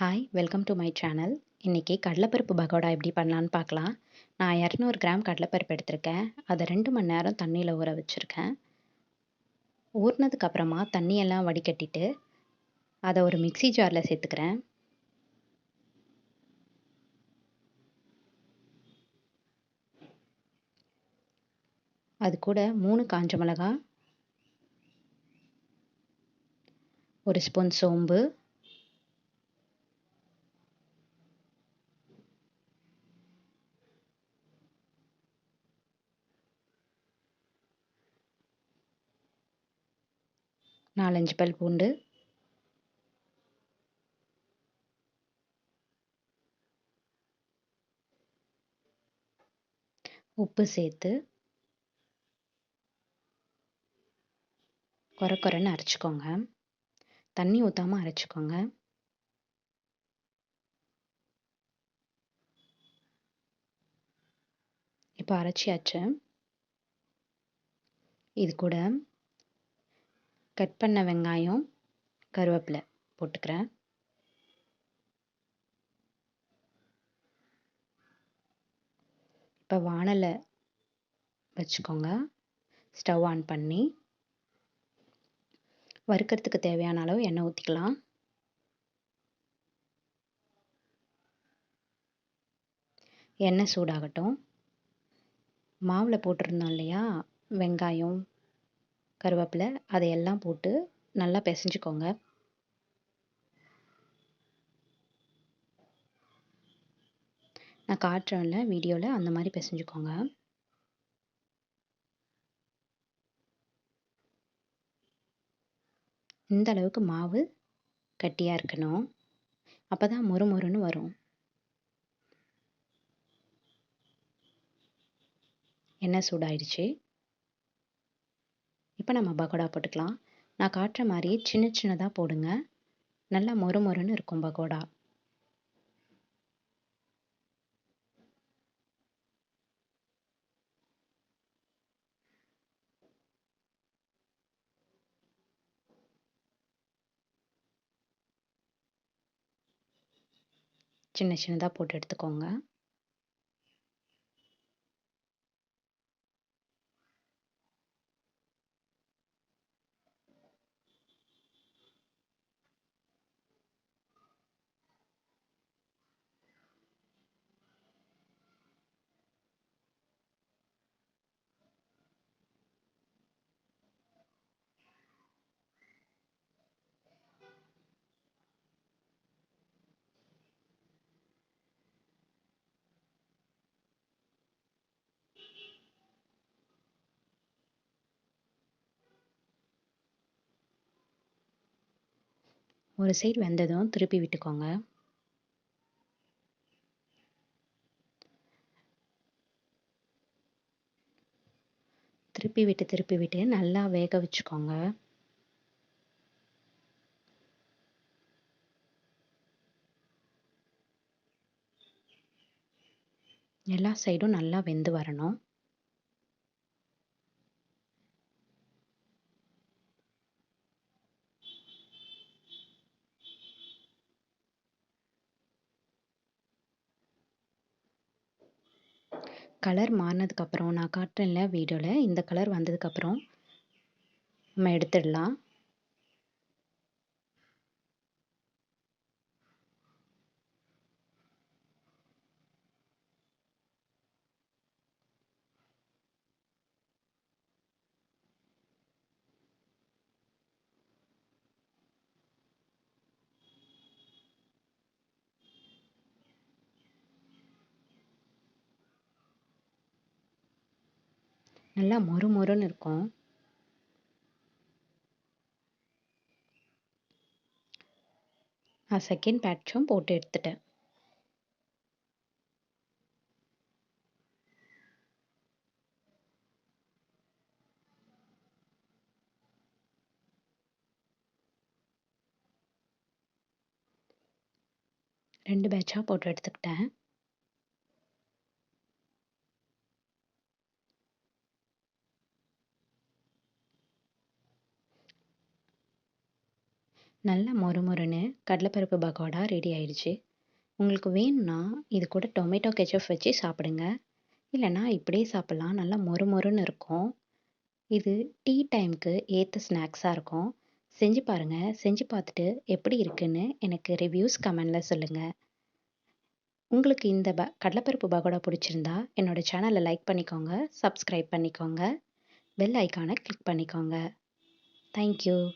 Hi welcome to my channel இன்றைக்கி கடலைப்பருப்பு பகோடா எப்படி பண்ணலான்னு பார்க்கலாம். நான் இரநூறு கிராம் கடலைப்பருப்பு எடுத்திருக்கேன். அதை ரெண்டு மணி நேரம் தண்ணியில் ஊற வச்சுருக்கேன். ஊறினதுக்கப்புறமா தண்ணியெல்லாம் வடிகட்டிட்டு அதை ஒரு மிக்சி ஜாரில் சேர்த்துக்கிறேன். அது கூட மூணு காஞ்ச மிளகா ஒரு ஸ்பூன் சோம்பு நாலஞ்சு பல் பூண்டு. உப்பு சேர்த்து. குறை குறைன்னு அரைச்சிக்கோங்க. தண்ணி ஊற்றாமல் அரைச்சிக்கோங்க. இப்போ அரைச்சியாச்சு. இது கூட கட் பண்ண வெங்காயம் கருவேப்பிலை போட்டுக்கிறேன். இப்போ வானலை வச்சுக்கோங்க. ஸ்டவ் ஆன் பண்ணி வறுக்கிறதுக்கு தேவையான அளவு எண்ணெய் ஊற்றிக்கலாம் எண்ணெய் சூடாகட்டும். மாவில் போட்டிருந்தோம் இல்லையா? வெங்காயம் கருவேப்பிலை அதையெல்லாம் போட்டு நல்லா பிசைஞ்சுக்கோங்க. நான் காட்டுறேன்ல வீடியோவில் அந்த மாதிரி பிசைஞ்சுக்கோங்க. இந்த அளவுக்கு மாவு கட்டியாக இருக்கணும். அப்போ தான் மொறு மொறுன்னு வரும். எண்ணெய் சூடாயிடுச்சு. இப்போ நம்ம பகோடா போட்டுக்கலாம். நான் காட்டுற மாதிரி சின்ன சின்னதாக போடுங்க. நல்லா மொறு மொறுன்னு இருக்கும் பகோடா. சின்ன சின்னதாக போட்டு எடுத்துக்கோங்க. ஒரு சைடு வெந்ததும் திருப்பி விட்டுக்கோங்க. திருப்பி விட்டு திருப்பி விட்டு நல்லா வேக வச்சுக்கோங்க. எல்லா சைடும் நல்லா வெந்து வரணும். கலர் மாறினதுக்கப்புறம் நான் காட்டுறேன்ல வீடியோவில் இந்த கலர் வந்ததுக்கப்புறம் நம்ம எடுத்துடலாம். நல்லா மொறு மொறுன்னு இருக்கும். நான் செகண்ட் பேட்சும் போட்டு எடுத்துட்டேன். ரெண்டு பேட்சாக போட்டு எடுத்துக்கிட்டேன். நல்லா மொறுமொறுன்னு கடலைப்பருப்பு பகோடா ரெடி ஆயிடுச்சு. உங்களுக்கு வேணும்னா இது கூட டொமேட்டோ கெச்சப் வச்சு சாப்பிடுங்க. இல்லைன்னா இப்படியே சாப்பிட்லாம். நல்லா மொறுமொறுன்னு இருக்கும். இது டீ டைமுக்கு ஏற்ற ஸ்நாக்ஸாக இருக்கும். செஞ்சு பாருங்கள் செஞ்சு பார்த்துட்டு எப்படி இருக்குன்னு எனக்கு ரிவ்யூஸ் கமெண்டில் சொல்லுங்கள் உங்களுக்கு இந்த ப கடலைப்பருப்பு பகோடா பிடிச்சிருந்தா என்னோடய சேனலை லைக் பண்ணிக்கோங்க. சப்ஸ்கிரைப் பண்ணிக்கோங்க. பெல் ஐக்கானை கிளிக் பண்ணிக்கோங்க. தேங்க்யூ